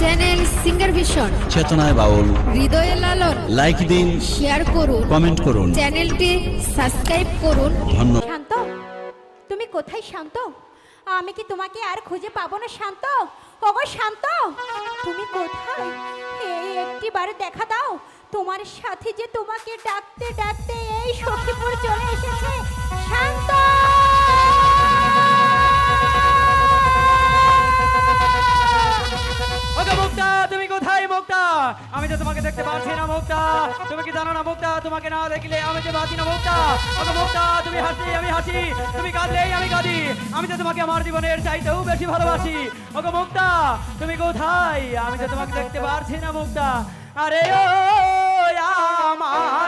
Channel singer vision চেতনায় বাউল হৃদয়ে Lalon like দিন শেয়ার করুন. কমেন্ট করুন. চ্যানেলটি সাবস্ক্রাইব করুন. ধন্যবাদ। শান্ত। তুমি কোথায় শান্ত? আমি কি তোমাকে আর খুঁজে পাবো না শান্ত? ওগো শান্ত! তুমি কোথায়? এই একটিবার দেখা দাও। তোমার সাথে যে তোমাকে ডাকতে ডাকতে এই সখীপুর চলে এসেছে। শান্ত! আমি তো তোমাকে দেখতে পাচ্ছি না, মুক্তা। তুমি কি জানো না, মুক্তা? তোমাকে না দেখলে আমি তো বাঁচি না, মুক্তা? ওকে মুক্তা, তুমি হাসি, আমি হাসি। তুমি কাঁদলেই আমি কাঁদি। আমি তো তোমাকে আমার জীবনের চাইতেও বেশি ভালোবাসি। ওকে মুক্তা, তুমি কোথায়? আমি তো তোমাকে দেখতে পারছি না, মুক্তা। আরে ও আমার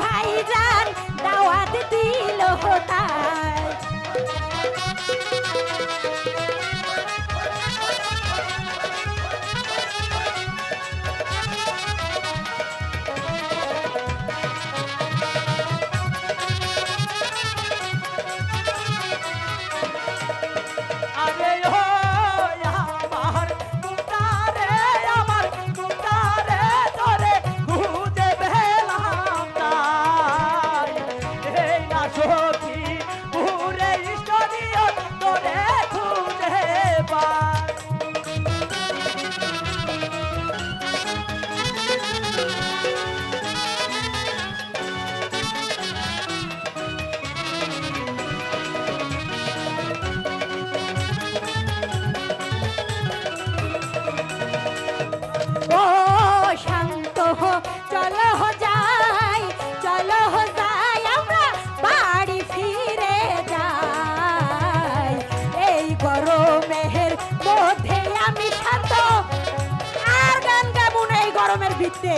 ভাইজান দাওয়াত দিল তার দিতে